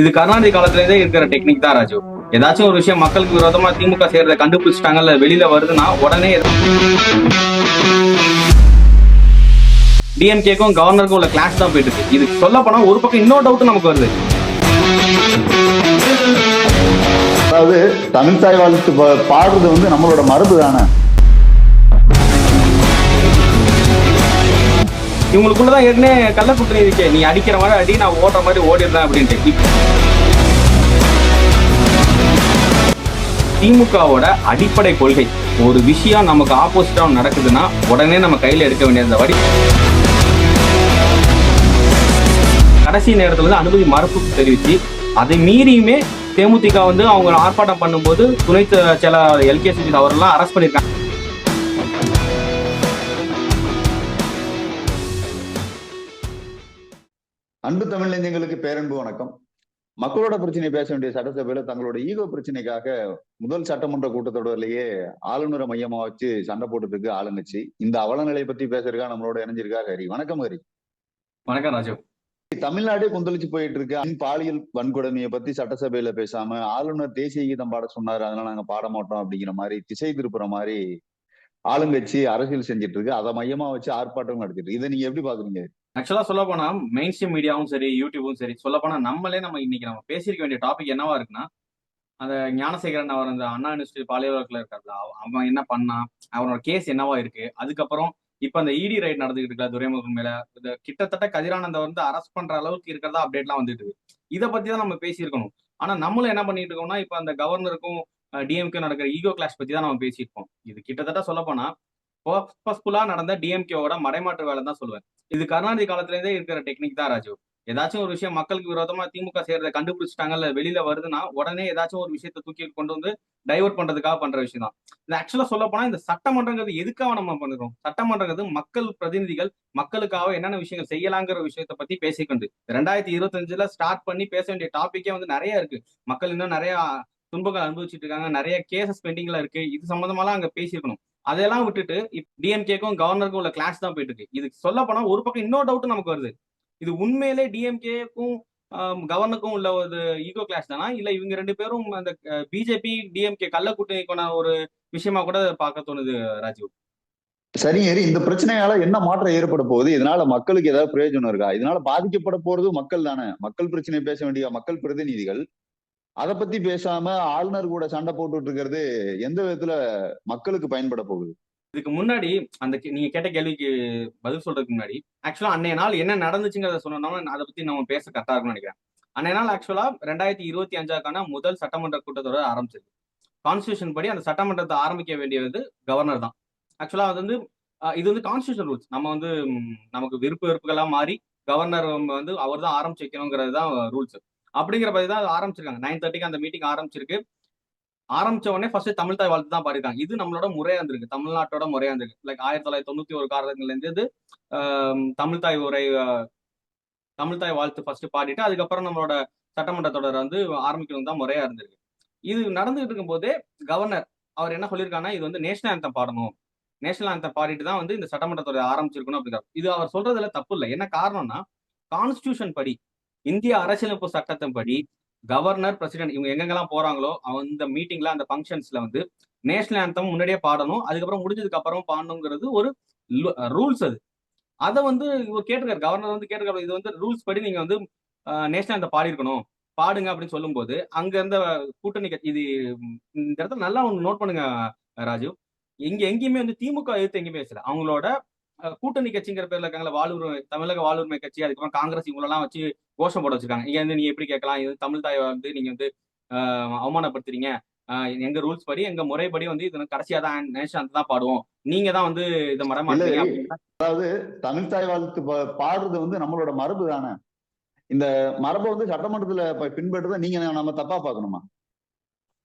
இது கருணாநிதி காலத்துல இருந்தே இருக்கிற டெக்னிக் தான் ராஜு. ஏதாச்சும் ஒரு விஷயம் மக்களுக்கு விரோதமா திமுக செய்யறத கண்டுபிடிச்சிட்டாங்கல்ல வெளியில வருதுன்னா உடனே டிஎம்கேக்கும் கவர்னருக்கும் உள்ள கிளாஸ் தான் போயிட்டு இருக்கு. இது சொல்ல போனா ஒரு பக்கம் இன்னொரு டவுட் நமக்கு வருது. அதாவது தமிழ் தாய் வாழ்த்து பா- பாடுறது வந்து நம்மளோட மரபு தானே இவங்களுக்குள்ளதான் ஏற்கனவே கள்ள குற்றணி இருக்கே. நீ அடிக்கிற மாதிரி அடி நான் ஓடுற மாதிரி ஓடிடுறேன் அப்படின்ட்டு. திமுகவோட அடிப்படை கொள்கை. ஒரு விஷயம் நமக்கு ஆப்போசிட்டா நடக்குதுன்னா உடனே நம்ம கையில எடுக்க வேண்டியது வடி கடைசி நேரத்துல வந்து அனுமதி மறுப்பு தெரிவிச்சு அதை மீறியுமே தேமுதிக வந்து அவங்க ஆர்ப்பாட்டம் பண்ணும்போது துணை செயலாளர் எல்கே சுஜித் அவரெல்லாம் அரெஸ்ட் பண்ணியிருக்காங்க அன்பு தமிழ் நெஞ்சங்களுக்கு பேரன்பு வணக்கம். மக்களோட பிரச்சனையை பேச வேண்டிய சட்டசபையில தங்களோட ஈகோ பிரச்சனைக்காக முதல் சட்டமன்ற கூட்டத்தொடர்லயே ஆளுநரை மையமா வச்சு சண்டை போட்டுட்டு ஆளுங்கட்சி. இந்த அவலநிலை பத்தி பேசுறதுக்காக நம்மளோட இணைஞ்சிருக்கா ஹரி. வணக்கம் ஹரி. வணக்கம் ராஜு. தமிழ்நாடே கொந்தளிச்சு போயிட்டு இருக்கு. அன் பாலியல் வன்கொடுமையை பத்தி சட்டசபையில பேசாம ஆளுநர் தேசிய கீதம் பாட சொன்னாரு. அதனால நாங்க பாட மாட்டோம் அப்படிங்கிற மாதிரி திசை திருப்புற மாதிரி ஆளுங்கட்சி அரசியல் செஞ்சுட்டு இருக்கு. அதை மையமா வச்சு ஆர்ப்பாட்டம் நடத்திட்டு இருக்கு. இதை நீங்க எப்படி பாக்குறீங்க? ஆக்சுவலா சொல்ல போனா மெயின் ஸ்ட்ரீம் மீடியாவும் சரி யூடியூபும் சரி சொல்ல போனா நம்மளே நம்ம இன்னைக்கு நம்ம பேசியிருக்க வேண்டிய டாபிக் என்னவா இருக்குன்னா அந்த ஞானசேகரன் அவர் அந்த அண்ணா யூனிவர்சிட்டி பாலியவர்க்கில் இருக்காருல அவ- அவன் என்ன பண்ணான் அவனோட கேஸ் என்னவா இருக்கு அதுக்கப்புறம் இப்ப அந்த இடி ரைட் நடந்துகிட்டு இருக்கா துரைமுருகன் மேல இந்த கிட்டத்தட்ட கதிரானந்த வந்து அரெஸ்ட் பண்ற அளவுக்கு இருக்கிறதா அப்டேட்லாம் வந்துட்டு இருக்கு. இதை பத்தி தான் நம்ம பேசியிருக்கணும். ஆனா நம்மளும் என்ன பண்ணிட்டு இருக்கோம்னா இப்ப அந்த கவர்னருக்கும் டிஎம்கே நடக்கிற ஈகோ கிளாஷ் பத்தி தான் நம்ம பேசியிருக்கோம் இது கிட்டத்தட்ட சொல்ல போனா பர்பஸ்ஃபுல்லா நடந்த டிஎம்கேவோட மடைமாற்று வேலை தான் சொல்லுவேன். இது கருணாநிதி காலத்துல இருந்தே இருக்கிற டெக்னிக் தான் ராஜு. ஏதாச்சும் ஒரு விஷயம் மக்களுக்கு விரோதமா திமுக செய்யறதை கண்டுபிடிச்சிட்டாங்கல்ல வெளியில வருதுன்னா உடனே ஏதாச்சும் ஒரு விஷயத்த தூக்கி கொண்டு வந்து டைவர்ட் பண்றதுக்காக பண்ற விஷயம் தான். இது ஆக்சுவலா சொல்ல போனா இந்த சட்டமன்றங்கிறது எதுக்காக நம்ம பண்ணுறோம்? சட்டமன்றங்கிறது மக்கள் பிரதிநிதிகள் மக்களுக்காக என்னென்ன விஷயங்கள் செய்யலாங்கிற விஷயத்தை பத்தி பேசிக்கொண்டு. ரெண்டாயிரத்தி இருபத்தஞ்சுல ஸ்டார்ட் பண்ணி பேச வேண்டிய டாபிக்கே வந்து நிறைய இருக்கு. மக்கள் இன்னும் நிறைய துன்பங்கள் அனுபவிச்சுட்டு இருக்காங்க. நிறைய கேசஸ் பெண்டிங்ல இருக்கு. இது சம்பந்தமாலாம் அங்க பேசியிருக்கணும். அதெல்லாம் விட்டுட்டு டிஎம்கேக்கும் கவர்னருக்கும் உள்ள கிளாஸ் தான் போயிட்டு இருக்கு இதுக்கு சொல்ல போனா ஒரு பக்கம் இன்னொரு டவுட் நமக்கு வருது. இது உண்மையிலே டிஎம்கேக்கும் கவர்னருக்கும் உள்ள ஒரு ஈகோ கிளாஸ் தானா? இல்ல இவங்க ரெண்டு பேரும் அந்த பிஜேபி டிஎம்கே கள்ள கூட்டணிக்கான ஒரு விஷயமா கூட பார்க்க தோணுது ராஜீவ்? சரி. ஹரி இந்த பிரச்சனையால என்ன மாற்றம் ஏற்பட போகுது? இதனால மக்களுக்கு ஏதாவது பிரயோஜனம் இருக்கா? இதனால பாதிக்கப்பட போறது மக்கள் தானே? மக்கள் பிரச்சனை பேச வேண்டிய மக்கள் பிரதிநிதிகள் அதை பத்தி பேசாம ஆளுநர் கூட சண்டை போட்டுட்டு இருக்கிறது எந்த விதத்துல மக்களுக்கு பயன்பட போகுது? இதுக்கு முன்னாடி அந்த கே- நீங்க கேட்ட கேள்விக்கு பதில் சொல்றதுக்கு முன்னாடி ஆக்சுவலா அன்னைய நாள் என்ன நடந்துச்சுங்கிறத சொன்னோம்னா அதை பத்தி நம்ம பேச கரெக்டா இருக்கும்னு நினைக்கிறேன். அன்னைய நாள் ஆக்சுவலா ரெண்டாயிரத்தி இருபத்தி அஞ்சாக்கான முதல் சட்டமன்ற கூட்டத்தொடர் ஆரம்பிச்சிருக்கு. கான்ஸ்டியூஷன் படி அந்த சட்டமன்றத்தை ஆரம்பிக்க வேண்டியது கவர்னர் தான். ஆக்சுவலா அது வந்து இது வந்து கான்ஸ்டியூஷன் ரூல்ஸ் நம்ம வந்து நமக்கு விருப்ப வெறுப்புகளா மாறி கவர்னர் வந்து அவர் தான் ஆரம்பிச்சு வைக்கணுங்கிறது தான் ரூல்ஸ் அப்படிங்கிற பத்தி தான் ஆரம்பிச்சிருக்காங்க. நைன் தேர்ட்டிக்கு அந்த மீட்டிங் ஆரம்பிச்சிருக்கு. ஆரம்பிச்ச உடனே ஃபர்ஸ்ட் தமிழ் தாய் வாழ்த்து தான் பாடிருக்காங்க. இது நம்மளோட முறையா இருந்திருக்கு. தமிழ்நாட்டோட முறையா இருந்திருக்கு. லைக் ஆயிரத்தி தொள்ளாயிரத்தி தொண்ணூத்தி ஒரு காலங்கள்ல இருந்து தமிழ் தாய் உரை தமிழ் தாய் வாழ்த்து ஃபர்ஸ்ட் பாடிட்டு அதுக்கப்புறம் நம்மளோட சட்டமன்ற தொடர் வந்து ஆரம்பிக்கணும் தான் முறையா இருந்திருக்கு. இது நடந்துகிட்டு இருக்கும்போதே கவர்னர் அவர் என்ன சொல்லியிருக்காங்கன்னா இது வந்து நேஷனல் ஆந்தம் பாடணும். நேஷனல் ஆந்தம் பாடிட்டு தான் வந்து இந்த சட்டமன்ற தொடர் ஆரம்பிச்சிருக்கணும் அப்படிங்கிறார் இது அவர் சொல்றதுல தப்பு இல்லை. என்ன காரணம்னா கான்ஸ்டியூஷன் படி இந்திய அரசியலமைப்பு சட்டத்தின் படி கவர்னர் பிரசிடென்ட் இவங்க எங்கெங்கெல்லாம் போறாங்களோ அந்த மீட்டிங்ல அந்த ஃபங்க்ஷன்ஸ்ல வந்து நேஷனல் ஆந்தம் முன்னாடியே பாடணும். அதுக்கப்புறம் முடிஞ்சதுக்கு அப்புறம் பாடணுங்கிறது ஒரு ரூல்ஸ் அது. அதை வந்து இவங்க கேட்டிருக்காரு. கவர்னர் வந்து கேட்டிருக்காரு. இது வந்து ரூல்ஸ் படி நீங்க வந்து நேஷனல் ஆந்தம் பாடிருக்கணும் பாடுங்க அப்படின்னு சொல்லும்போது அங்க இருந்த கூட்டணி கட்சி இது இந்த இடத்துல நல்லா ஒன்று நோட் பண்ணுங்க ராஜு இங்க எங்கேயுமே வந்து திமுக எதிர்த்து எங்கேயுமே பேசல. அவங்களோட கூட்டணி கட்சிங்கிற பேர்ல இருக்காங்களா வாழ்வுரிமை தமிழக வாழ்வுரிமை கட்சி அதுக்கப்புறம் காங்கிரஸ் இவங்களெல்லாம் வச்சு கோஷம் போட வச்சிருக்காங்க. இங்க வந்து நீ எப்படி கேட்கலாம்? இது தமிழ் தாயை வந்து நீங்க வந்து அவமானப்படுத்துறீங்க. எங்க ரூல்ஸ் படி எங்க முறைப்படி வந்து இது கடைசியா தான் நேஷன் தான் பாடுவோம். நீங்க தான் வந்து இதை இல்ல, அப்படின்னா தமிழ் தாய் வாழ்த்து பாடுறது வந்து நம்மளோட மரபு தானே. இந்த மரபை வந்து சட்டமன்றத்துல பின்பற்றதை நீங்க நம்ம தப்பா பார்க்கணுமா?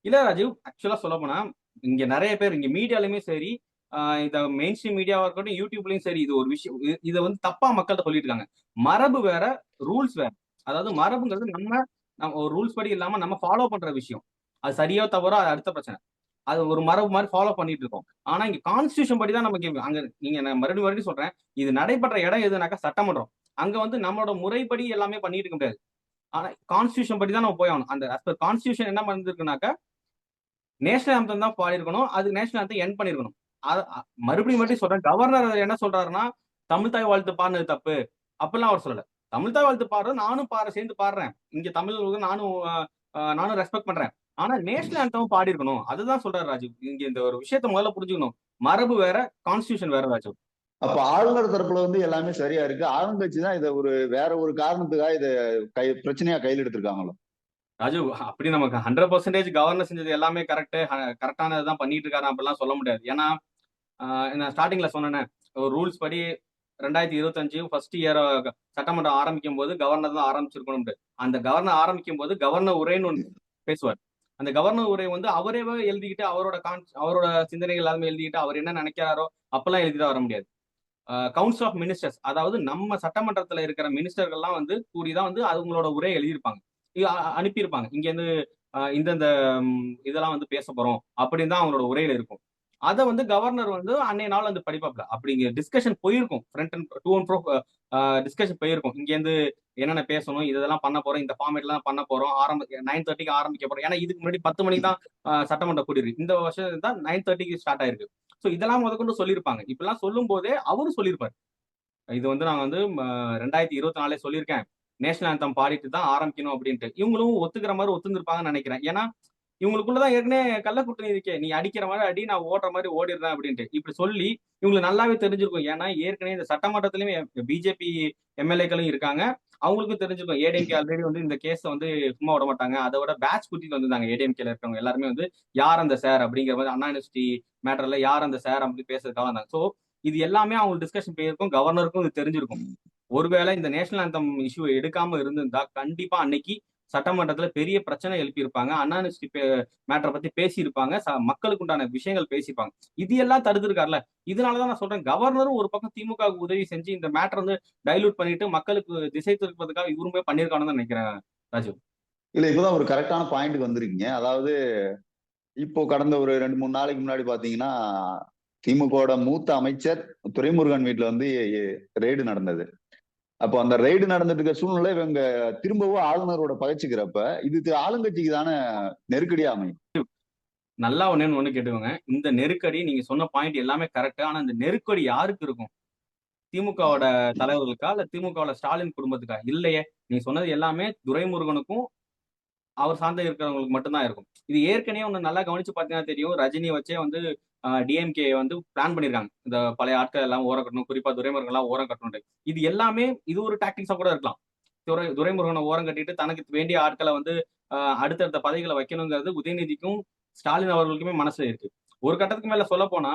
இல்ல ராஜீவ் ஆக்சுவலா சொல்ல போனா இங்க நிறைய பேர் இங்க மீடியாலுமே சரி இந்த மெயின் ஸ்ட்ரீம் மீடியாவா இருக்கட்டும் யூடியூப்லயும் சரி இது ஒரு விஷயம் இது- இதை வந்து தப்பா மக்கள்கிட்ட சொல்லிட்டு இருக்காங்க மரபு வேற ரூல்ஸ் வேற. அதாவது மரபுங்கிறது நம்ம நம்ம ஒரு ரூல்ஸ் படி இல்லாம நம்ம ஃபாலோ பண்ற விஷயம். அது சரியோ தவறோ அது அடுத்த பிரச்சனை. அது ஒரு மரபு மாதிரி ஃபாலோ பண்ணிட்டு இருக்கோம் ஆனா இங்க கான்ஸ்டியூஷன் படி தான் நமக்கு அங்க நீங்க நான் மறுபடியும் மறுபடியும் சொல்றேன். இது நடைபெற்ற இடம் எதுனாக்கா சட்டமன்றம். அங்க வந்து நம்மளோட முறைப்படி எல்லாமே பண்ணிட்டு இருக்க முடியாது. ஆனா கான்ஸ்டியூஷன் படி தான் நம்ம போய் ஆகணும். அந்த கான்ஸ்டியூஷன் என்ன பண்ணிருக்குனாக்கா நேஷனல் ஆந்தம் தான் பாடிருக்கணும் அது நேஷனல் ஆந்தம் என் பண்ணிருக்கணும். மறுபடியும் மறுபடியும் சொல்றேன். கவர்னர் என்ன சொல்றாருன்னா தமிழ் தாய் வாழ்த்து பாடினது தப்பு. அப்பெல்லாம் அவர் சொல்லல. தமிழ் தாய் வாழ்த்து பாடுறது நானும் பாட சேர்ந்து பாடுறேன். இங்க தமிழ் நானும் நானும் ரெஸ்பெக்ட் பண்றேன். ஆனா நேஷனல் anthem பாடி இருக்கணும் அதுதான் சொல்றாரு ராஜு இங்க இந்த ஒரு விஷயத்த முதல்ல புரிஞ்சுக்கணும். மரபு வேற கான்ஸ்டியூஷன் வேற ராஜு அப்ப ஆளுநர் தரப்புல வந்து எல்லாமே சரியா இருக்கு. ஆளுங்கட்சி தான் இதை ஒரு வேற ஒரு காரணத்துக்காக இதை கை பிரச்சனையா கையில் எடுத்திருக்காங்களோ? ராஜு அப்படி நமக்கு ஹண்ட்ரட் பர்சன்டேஜ் கவர்னர் செஞ்சது எல்லாமே கரெக்ட் கரெக்டானதான் பண்ணிட்டு இருக்காரு அப்படிலாம் சொல்ல முடியாது. ஏன்னா நான் ஸ்டார்டிங்ல சொன்னேன் ஒரு ரூல்ஸ் படி ரெண்டாயிரத்தி இருபத்தஞ்சு ஃபர்ஸ்ட் இயர் சட்டமன்றம் ஆரம்பிக்கும் போது கவர்னர் தான் ஆரம்பிச்சிருக்கணும் அந்த கவர்னர் ஆரம்பிக்கும் போது கவர்னர் உரைன்னு ஒன்று பேசுவார். அந்த கவர்னர் உரை வந்து அவரே எழுதிக்கிட்டு அவரோட கான் அவரோட சிந்தனைகள் எல்லாமே எழுதிக்கிட்டு அவர் என்ன நினைக்கிறாரோ அப்பெல்லாம் எழுதிட்டு வர முடியாது. கவுன்சில் ஆஃப் மினிஸ்டர்ஸ் அதாவது நம்ம சட்டமன்றத்துல இருக்கிற மினிஸ்டர்கள்லாம் வந்து கூடிதான் வந்து அவங்களோட உரை எழுதியிருப்பாங்க. அனுப்பியிருப்பாங்க. இங்கேருந்து அஹ், இந்தந்த இதெல்லாம் வந்து பேச போறோம் அப்படின்னு தான் அவங்களோட உரையில இருக்கும். அதை வந்து கவர்னர் வந்து அன்னைய நாள் வந்து படிப்பாப்ல அப்படிங்க டிஸ்கஷன் போயிருக்கும். Friend and two and bro discussion போயிருக்கும். இங்க இருந்து என்னென்ன பேசணும் இதெல்லாம் பண்ண போறோம் இந்த ஃபார்மேட்லாம் பண்ண போறோம் ஆரம்ப நைன் தேர்ட்டிக்கு ஆரம்பிக்க போறோம். ஏன்னா இதுக்கு முன்னாடி பத்து மணிக்கு தான் சட்டமன்றம் கூடியிருக்கு. இந்த வருஷம் தான் நைன் தேர்ட்டிக்கு ஸ்டார்ட் ஆயிருக்கு. ஸோ இதெல்லாம் முதற்கொண்டு சொல்லியிருப்பாங்க. இப்பெல்லாம் சொல்லும் போதே அவரும் சொல்லியிருப்பாரு. இது வந்து நான் வந்து ரெண்டாயிரத்தி இருபத்தி நாலே சொல்லியிருக்கேன். நேஷனல் ஆந்தம் பாடிட்டு தான் ஆரம்பிக்கணும் அப்படின்ட்டு. இவங்களும் ஒத்துக்கிற மாதிரி ஒத்துந்திருப்பாங்கன்னு நினைக்கிறேன். ஏன்னா இவங்களுக்குள்ளதான் ஏற்கனவே கள்ள கூட்டணி இருக்கே. நீ அடிக்கிற மாதிரி அடி நான் ஓடுற மாதிரி ஓடிடுறேன் அப்படின்ட்டு. இப்படி சொல்லி இவங்களுக்கு நல்லாவே தெரிஞ்சிருக்கும். ஏன்னா ஏற்கனவே இந்த சட்டமன்றத்திலயும் பிஜேபி எம்எல்ஏக்களும் இருக்காங்க. அவங்களுக்கும் தெரிஞ்சிருக்கும். ஏடிஎம்கே ஆல்ரெடி வந்து இந்த கேஸை வந்து சும்மா விட மாட்டாங்க. அதை விட பேட்ச் குத்திட்டு வந்திருந்தாங்க ஏடிஎம்கேல இருக்கவங்க எல்லாருமே வந்து யார் அந்த சார் அப்படிங்கிற மாதிரி அண்ணா யூனிவர்சிட்டி மேட்டர்ல யார் அந்த சார் அப்படி பேசுறதுக்காக இருந்தாங்க ஸோ இது எல்லாமே அவங்க டிஸ்கஷன் போயிருக்கும். கவர்னருக்கும் இது தெரிஞ்சிருக்கும். ஒருவேளை இந்த நேஷனல் அந்தம் இஷ்யூ எடுக்காம இருந்திருந்தா கண்டிப்பா அன்னைக்கு சட்டமன்றத்துல பெரிய பிரச்சனை எழுப்பியிருப்பாங்க. அன்னானிஸ்டி மேட்டரை பத்தி பேசியிருப்பாங்க. ச- மக்களுக்கு உண்டான விஷயங்கள் பேசியிருப்பாங்க. இது எல்லாம் தடுத்திருக்காருல இதனாலதான் நான் சொல்றேன் கவர்னரும் ஒரு பக்கம் திமுகவுக்கு உதவி செஞ்சு இந்த மேட்டர் வந்து டைலூட் பண்ணிட்டு மக்களுக்கு திசை திருப்பதுக்காக இவருமே பண்ணியிருக்காங்கன்னு தான் நினைக்கிறேன் ராஜு. இல்ல இப்பதான் ஒரு கரெக்டான பாயிண்ட்க்கு வந்திருக்கீங்க. அதாவது இப்போ கடந்த ஒரு ரெண்டு மூணு நாளைக்கு முன்னாடி பாத்தீங்கன்னா திமுகவோட மூத்த அமைச்சர் துரைமுருகன் வீட்டுல வந்து ரெய்டு நடந்தது. அப்போ அந்த ரெய்டு நடந்துட்டு இருக்க சூழ்நிலை இவங்க திரும்பவும் ஆளுநரோட பகைச்சிக்கிறப்ப இது ஆளுங்கட்சிக்கு தானே நெருக்கடியா அமையும்? நல்லா ஒண்ணு ஒண்ணு கேட்டுக்கோங்க. இந்த நெருக்கடி நீங்க சொன்ன பாயிண்ட் எல்லாமே கரெக்ட் ஆனா இந்த நெருக்கடி யாருக்கு இருக்கும்? திமுகவோட தலைவர்களுக்கா இல்ல திமுகவோட ஸ்டாலின் குடும்பத்துக்கா? இல்லையே. நீங்க சொன்னது எல்லாமே துரைமுருகனுக்கும் அவர் சார்ந்த இருக்கிறவங்களுக்கு மட்டும்தான் இருக்கும். இது ஏற்கனவே ஒண்ணு நல்லா கவனிச்சு பார்த்தீங்கன்னா தெரியும். ரஜினி வச்சே வந்து டிஎம்கே வந்து பிளான் பண்ணிருக்காங்க. இந்த பழைய ஆட்கள் எல்லாம் ஓரம் கட்டணும் குறிப்பா துரைமுருகன் எல்லாம் ஓரம் கட்டணும் இது எல்லாமே இது ஒரு டாக்டிக்ஸா கூட இருக்கலாம். துரை துரைமுருகனை ஓரம் கட்டிட்டு தனக்கு வேண்டிய ஆட்களை வந்து ஆஹ், அடுத்தடுத்த பதவிகளை வைக்கணுங்கிறது உதயநிதிக்கும் ஸ்டாலின் அவர்களுக்குமே மனசுல இருக்கு. ஒரு கட்டத்துக்கு மேல சொல்ல போனா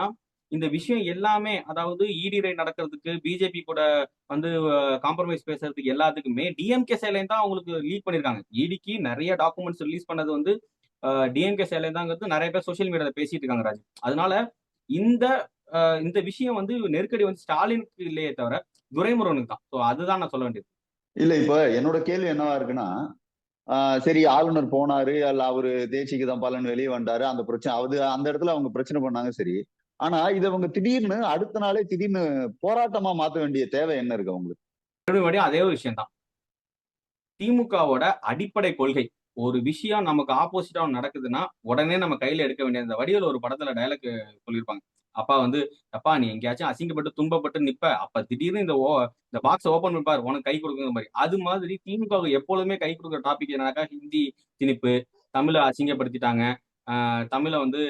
இந்த விஷயம் எல்லாமே அதாவது இடி ரைட் நடக்கிறதுக்கு பிஜேபி கூட வந்து காம்ப்ரமைஸ் பேசுறதுக்கு எல்லாத்துக்குமே டிஎம்கே சைட்லேருந்து தான் அவங்களுக்கு லீக் பண்ணியிருக்காங்க இடிக்கு நிறைய டாக்குமெண்ட்ஸ் ரிலீஸ் பண்ணது வந்து டிஎம்கே சைட்லேருந்து தாங்கிறது நிறைய பேர் சோஷியல் மீடியாவில் பேசிட்டு இருக்காங்க ராஜ். அதனால இந்த இந்த விஷயம் வந்து நெருக்கடி வந்து ஸ்டாலினுக்கு இல்லையே தவிர துரைமுருகனுக்கு தான். ஸோ அதுதான் நான் சொல்ல வேண்டியது. இல்ல இப்ப என்னோட கேள்வி என்னவா இருக்குன்னா சரி ஆளுநர் போனாரு அல்ல அவரு தேசிக்கு தான் பலன் வெளியே வந்தாரு அந்த பிரச்சனை அது அந்த இடத்துல அவங்க பிரச்சனை பண்ணாங்க சரி. ஆனா இது அவங்க திடீர்னு அடுத்த நாளே திடீர்னு போராட்டமா மாத்த வேண்டிய தேவை என்ன இருக்கு அவங்களுக்கு? மறுபடியும் அதே ஒரு விஷயம் தான் திமுகவோட அடிப்படை கொள்கை. ஒரு விஷயம் நமக்கு ஆப்போசிட்டா நடக்குதுன்னா உடனே நம்ம கையில எடுக்க வேண்டிய அந்த வடிவில் ஒரு படத்துல டயலாக் சொல்லியிருப்பாங்க. அப்பா வந்து அப்பா நீ எங்கேயாச்சும் அசிங்கப்பட்டு துன்பப்பட்டு நிப்ப. அப்ப திடீர்னு இந்த ஓ இந்த பாக்ஸ் ஓபன் பண்ணிப்பாரு உனக்கு கை கொடுக்குற மாதிரி. அது மாதிரி திமுக எப்பொழுதுமே கை கொடுக்குற டாபிக் என்னன்னாக்கா ஹிந்தி திணிப்பு தமிழை அசிங்கப்படுத்திட்டாங்க. தமிழை வந்து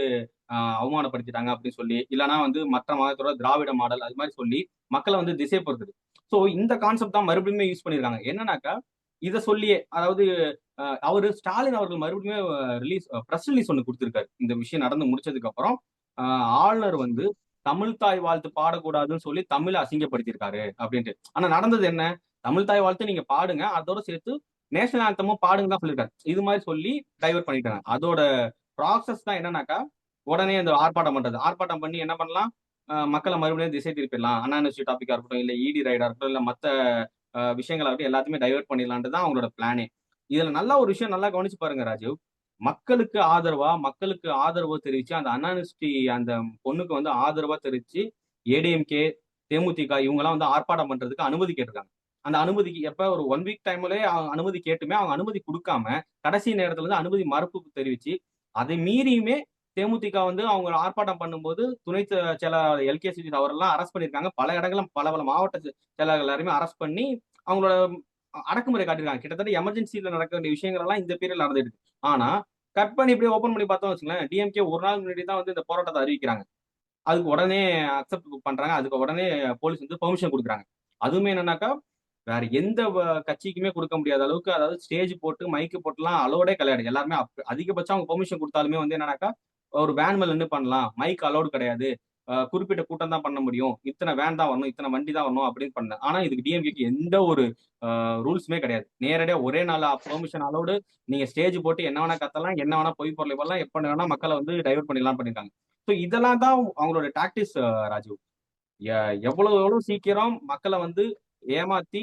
அவமானப்படுத்திட்டாங்க அப்படின்னு சொல்லி இல்லைன்னா வந்து மற்ற மதத்தோட திராவிட மாடல் அது மாதிரி சொல்லி மக்களை வந்து திசை பொறுத்துது. ஸோ இந்த கான்செப்ட் தான் மறுபடியுமே யூஸ் பண்ணியிருக்காங்க. என்னன்னாக்கா இதை சொல்லியே அதாவது அவர் ஸ்டாலின் அவர்கள் மறுபடியும் ரிலீஸ் ப்ரெஸ் ரிலீஸ் ஒன்று கொடுத்துருக்காரு. இந்த விஷயம் நடந்து முடிச்சதுக்கு அப்புறம் ஆளுநர் வந்து தமிழ் தாய் வாழ்த்து பாடக்கூடாதுன்னு சொல்லி தமிழை அசிங்கப்படுத்தியிருக்காரு அப்படின்ட்டு. ஆனா நடந்தது என்ன? தமிழ் தாய் வாழ்த்து நீங்க பாடுங்க அதோட சேர்த்து நேஷனல் ஆந்தமும் பாடுங்க தான் சொல்லியிருக்காரு. இது மாதிரி சொல்லி டைவர்ட் பண்ணிட்டாங்க. அதோட ப்ராசஸ் தான் என்னன்னாக்கா உடனே அந்த ஆர்ப்பாட்டம் பண்றது. ஆர்ப்பாட்டம் பண்ணி என்ன பண்ணலாம்? அஹ், மக்களை மறுபடியும் திசை திருப்பிடலாம். அண்ணா டாபிக்கா இருக்கட்டும் இல்ல இடி ரைடா இருக்கட்டும் இல்ல மத்த விஷயங்களா இருக்கட்டும் எல்லாத்தையுமே டைவர்ட் பண்ணிடலான்ட்டு தான் அவங்களோட பிளானே இதுல நல்ல ஒரு விஷயம் நல்லா கவனிச்சு பாருங்க ராஜீவ். மக்களுக்கு ஆதரவா மக்களுக்கு ஆதரவு தெரிவிச்சு அந்த அனானிஸ்டி அந்த பொண்ணுக்கு வந்து ஆதரவா தெரிவிச்சு ஏடிஎம்கே தேமுதிக இவங்க எல்லாம் வந்து ஆர்ப்பாட்டம் பண்றதுக்கு அனுமதி கேட்டிருக்காங்க. அந்த அனுமதிக்கு எப்ப? ஒரு ஒன் வீக் டைம்லயே அவங்க அனுமதி கேட்டுமே அவங்க அனுமதி கொடுக்காம கடைசி நேரத்துல இருந்து அனுமதி மறுப்பு தெரிவிச்சு அதை மீறியுமே தேமுதிக வந்து அவங்க ஆர்ப்பாட்டம் பண்ணும்போது துணை செ- செயலாளர் எல் கே அவரெல்லாம் அரெஸ்ட் பண்ணியிருக்காங்க. பல இடங்களும் பல பல மாவட்ட செயலாளர்கள் எல்லாருமே அரெஸ்ட் பண்ணி அவங்களோட அடக்குமுறை காட்டியிருக்காங்க. கிட்டத்தட்ட எமர்ஜென்சியில நடக்க வேண்டிய விஷயங்கள் எல்லாம் இந்த பீரியட்ல நடந்துட்டு ஆனா கட் பண்ணி இப்படியே ஓபன் பண்ணி பார்த்தோம் வச்சுங்களேன் டிஎம்கே ஒரு நாள் முன்னாடி தான் வந்து இந்த போராட்டத்தை அறிவிக்கிறாங்க. அதுக்கு உடனே அக்செப்ட் பண்றாங்க. அதுக்கு உடனே போலீஸ் வந்து பெர்மிஷன் கொடுக்குறாங்க. அதுவுமே என்னன்னாக்கா வேற எந்த கட்சிக்குமே கொடுக்க முடியாத அளவுக்கு அதாவது ஸ்டேஜ் போட்டு மைக்கு போட்டுலாம் அலோடே கிடையாது. எல்லாருமே அதிகபட்சம் அவங்க பெர்மிஷன் கொடுத்தாலுமே வந்து என்னன்னாக்கா ஒரு வேன் மேல நின்று பண்ணலாம். மைக் அலோடு கிடையாது. குறிப்பிட்ட கூட்டம் தான் பண்ண முடியும். இத்தனை வேன் தான் வரணும் இத்தனை வண்டி தான் வரணும் அப்படின்னு பண்ண ஆனா இதுக்கு டிஎம்கேக்கு எந்த ஒரு ரூல்ஸுமே கிடையாது. நேரடியா ஒரே நாள் பெர்மிஷன் அலோடு நீங்க ஸ்டேஜ் போட்டு என்ன வேணா கத்தலாம் என்ன வேணா பொய் பொருளை போடலாம் எப்ப வேணா மக்களை வந்து டைவர்ட் பண்ணிடலாம் பண்ணிருக்காங்க. ஸோ இதெல்லாம் தான் அவங்களோட டாக்டிஸ் ராஜீவ். எவ்வளவு எவ்வளவு சீக்கிரம் மக்களை வந்து ஏமாத்தி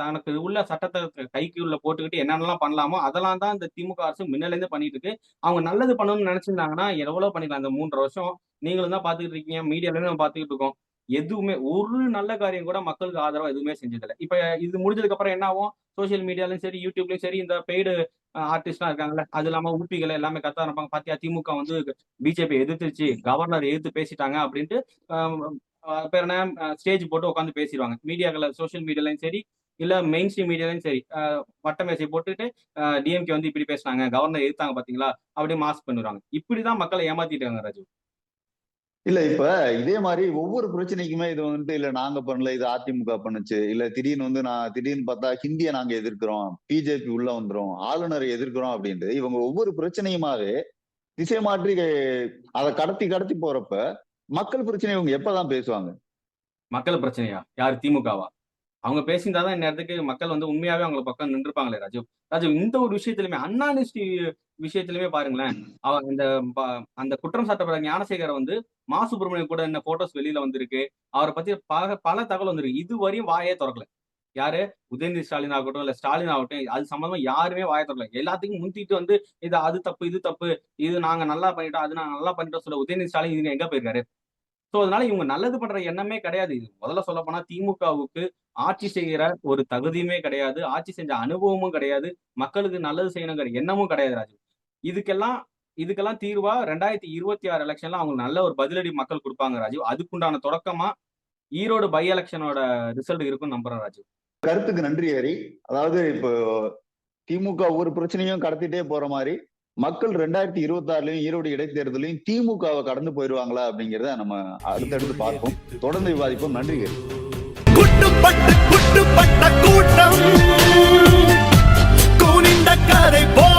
தனக்கு உள்ள சட்டத்தை கைக்கு உள்ள போட்டுக்கிட்டு என்னென்னலாம் பண்ணலாமோ அதெல்லாம் தான் இந்த திமுக அரசு முன்னில பண்ணிட்டு இருக்கு அவங்க நல்லது பண்ணணும்னு நினைச்சிருந்தாங்கன்னா எவ்வளவு பண்ணிக்கலாம். இந்த மூன்று வருஷம் நீங்களும் தான் பாத்துக்கிட்டு இருக்கீங்க. மீடியால நம்ம பாத்துக்கிட்டு இருக்கோம். எதுவுமே ஒரு நல்ல காரியம் கூட மக்களுக்கு ஆதரவா எதுவுமே செஞ்சதில்லை. இப்ப இது முடிஞ்சதுக்கு அப்புறம் என்ன ஆகும்? சோசியல் மீடியாலயும் சரி யூடியூப்லயும் சரி இந்த பெய்டு ஆர்டிஸ்ட்லாம் இருக்காங்கல்ல அது இல்லாம ஊப்பிகளை எல்லாமே கத்த இருப்பாங்க பாத்தியா? திமுக வந்து பிஜேபி எதிர்த்துச்சு கவர்னர் எதிர்த்து பேசிட்டாங்க அப்படின்ட்டு பேர் என்ன? ஸ்டேஜ் போட்டு உட்காந்து பேசிடுவாங்க மீடியாக்களை சோஷியல் மீடியாலையும் சரி இல்ல மெயின் ஸ்ட்ரீம் மீடியாலையும் சரி வட்ட மேசை போட்டுட்டு டிஎம்கே வந்து இப்படி பேசினாங்க கவர்னர் எதிர்த்தாங்க பாத்தீங்களா? அப்படியே மாஸ்க் பண்ணுவாங்க இப்படிதான் மக்களை ஏமாத்திட்டாங்க ராஜு. இல்ல இப்ப இதே மாதிரி ஒவ்வொரு பிரச்சனைக்குமே இது வந்துட்டு இல்ல நாங்க பண்ணல இது அதிமுக பண்ணுச்சு இல்ல திடீர்னு வந்து நான் திடீர்னு பார்த்தா ஹிந்தியை நாங்க எதிர்க்கிறோம் பிஜேபி உள்ள வந்துரும் ஆளுநரை எதிர்க்கிறோம் அப்படின்ட்டு இவங்க ஒவ்வொரு பிரச்சனையுமாவே திசை மாற்றி அதை கடத்தி கடத்தி போறப்ப மக்கள் பிரச்சனை இவங்க எப்பதான் பேசுவாங்க? மக்கள் பிரச்சனையா? யார்? திமுகவா? அவங்க பேசியிருந்தாதான் இந்நேரத்துக்கு மக்கள் வந்து உண்மையாவே அவங்க பக்கம் நின்றுப்பாங்களே ராஜு ராஜு இந்த ஒரு விஷயத்திலுமே அண்ணாநிஸ்டி விஷயத்திலுமே பாருங்களேன் அவ இந்த அந்த குற்றம் சாட்டப்பட்ட ஞானசேகரை வந்து மா சுப்பிரமணியம் கூட என்ன போட்டோஸ் வெளியில வந்திருக்கு அவரை பத்தி பல பல தகவல் வந்திருக்கு. இதுவரையும் வாயே திறக்கல. யாரு? உதயநிதி ஸ்டாலின் ஆகட்டும் இல்ல ஸ்டாலின் ஆகட்டும் அது சம்பந்தமா யாருமே வாயை திறக்கல. எல்லாத்துக்கும் முந்திட்டு வந்து இது அது தப்பு இது தப்பு இது நாங்க நல்லா பண்ணிட்டோம் அது நாங்க நல்லா பண்ணிட்டோம் சொல்ல உதயநிதி ஸ்டாலின் இது எங்க போயிருக்காரு? சோ அதனால இவங்க நல்லது பண்ற எண்ணமே கிடையாது. இது முதல்ல சொல்ல போனா திமுகவுக்கு ஆட்சி செய்கிற ஒரு தகுதியுமே கிடையாது. ஆட்சி செஞ்ச அனுபவமும் கிடையாது. மக்களுக்கு நல்லது செய்யணுங்கிற எண்ணமும் கிடையாது ராஜு. இதுக்கெல்லாம் இதுக்கெல்லாம் தீர்வா ரெண்டாயிரத்தி இருபத்தி ஆறு எலெக்ஷன்ல அவங்க நல்ல ஒரு பதிலடி மக்கள் கொடுப்பாங்க ராஜு. அதுக்குண்டான தொடக்கமா ஈரோடு பை எலெக்ஷனோட ரிசல்ட் இருக்கும் நம்புறேன் ராஜு. கருத்துக்கு நன்றி ஹரி. அதாவது இப்போ திமுக ஒவ்வொரு பிரச்சனையும் கடத்திட்டே போற மாதிரி மக்கள் ரெண்டாயிரத்தி இருபத்தி ஆறுலயும் ஈரோடு இடைத்தேர்தலையும் திமுகவை கடந்து போயிருவாங்களா அப்படிங்கிறத நம்ம அடுத்தடுத்து பார்ப்போம். தொடர்ந்து விவாதிப்போம். நன்றி. கூட்டம். கூனிந்த கரை போ